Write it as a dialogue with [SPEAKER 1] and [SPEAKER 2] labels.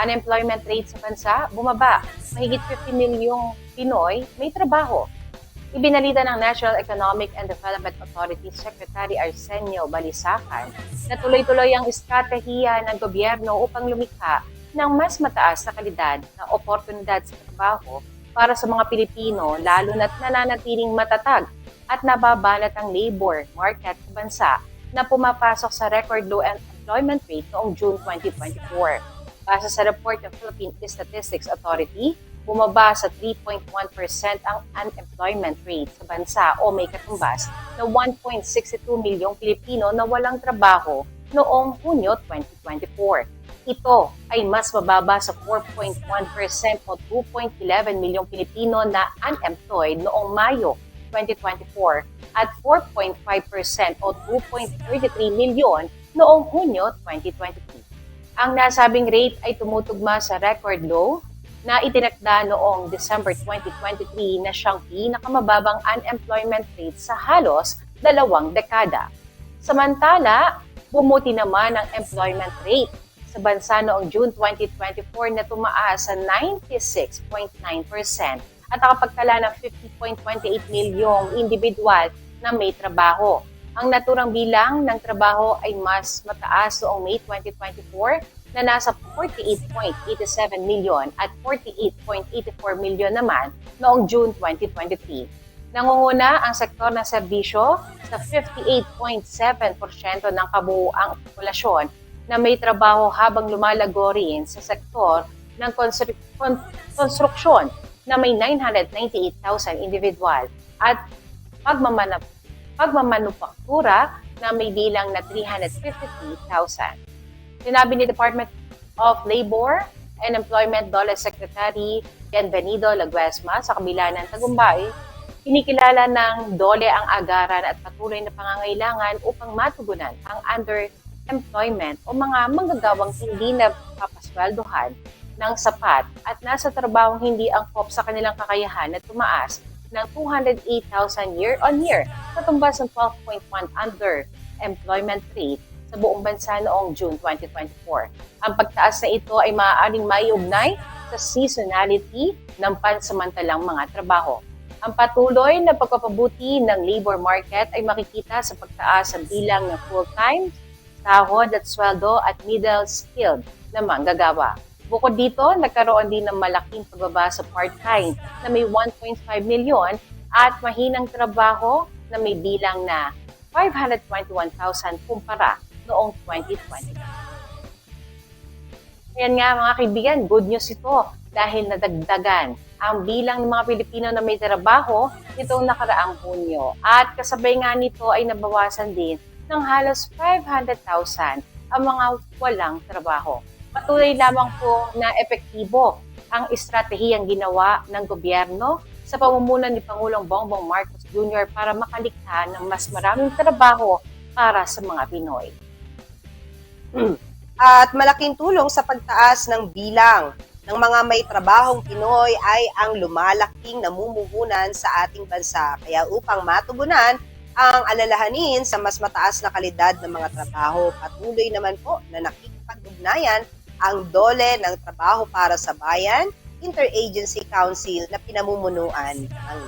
[SPEAKER 1] Unemployment rate sa bansa bumaba. Mahigit 50 milyong Pinoy may trabaho. Ibinalita ng National Economic and Development Authority Secretary Arsenio Balisacan na tuloy-tuloy ang estratehiya ng gobyerno upang lumikha ng mas mataas na kalidad na oportunidad sa trabaho para sa mga Pilipino lalo na't nananatiling matatag at nababalat ang labor market sa bansa na pumapasok sa record low employment rate noong June 2024. Base sa report ng Philippine Statistics Authority, bumaba sa 3.1% ang unemployment rate sa bansa o may katumbas na 1.62 milyong Pilipino na walang trabaho noong Hunyo 2024. Ito ay mas mababa sa 4.1% o 2.11 milyong Pilipino na unemployed noong Mayo 2024 at 4.5% o 2.33 milyon noong Hunyo 2023. Ang nasabing rate ay tumutugma sa record low na itinakda noong December 2023 na siyang pinakamababang unemployment rate sa halos dalawang dekada. Samantala, bumuti naman ang employment rate sa bansa noong June 2024 na tumaas sa 96.9% at nakapagtala ng 50.28 milyong individual na may trabaho. Ang naturang bilang ng trabaho ay mas mataas noong May 2024 na nasa 48.87 milyon at 48.84 milyon naman noong June 2023. Nangunguna ang sektor ng serbisyo sa 58.7% ng kabuuang populasyon na may trabaho habang lumalago rin sa sektor ng konstru- kon- konstruksyon na may 998,000 individual at pagmamanap pagmamanufaktura na may bilang na 353,000. Sinabi ni Department of Labor and Employment Dole Secretary Bienvenido Laguesma sa kabila ng tagumpay, kinikilala ng Dole ang agaran at patuloy na pangangailangan upang matugunan ang underemployment o mga manggagawang hindi na papasweldohan ng sapat at nasa trabahong hindi angkop sa kanilang kakayahan na tumaas ng 208,000 year-on-year, katumbas ng 12.1 underemployment rate sa buong bansa noong June 2024. Ang pagtaas na ito ay maaaring maiugnay sa seasonality ng pansamantalang mga trabaho. Ang patuloy na pagpapabuti ng labor market ay makikita sa pagtaas ng bilang ng full-time, sahod at sweldo at middle-skilled na manggagawa. Bukod dito, nagkaroon din ng malaking pagbaba sa part-time na may 1.5 milyon at mahinang trabaho na may bilang na 521,000 kumpara noong 2020. Ayan nga mga kaibigan, good news ito dahil nadagdagan ang bilang ng mga Pilipino na may trabaho nitong nakaraang Hunyo. At kasabay nga nito ay nabawasan din ng halos 500,000 ang mga walang trabaho. Patuloy lamang po na epektibo ang estratehiyang ginawa ng gobyerno sa pamumuno ni Pangulong Bongbong Marcos Jr. para makalikha ng mas maraming trabaho para sa mga Pinoy.
[SPEAKER 2] At malaking tulong sa pagtaas ng bilang ng mga may trabahong Pinoy ay ang lumalaking namumuhunan sa ating bansa. Kaya upang matugunan ang alalahanin sa mas mataas na kalidad ng mga trabaho, patuloy naman po na nakikipag-ugnayan ang dole ng trabaho para sa bayan, Interagency Council na pinamumunuan ng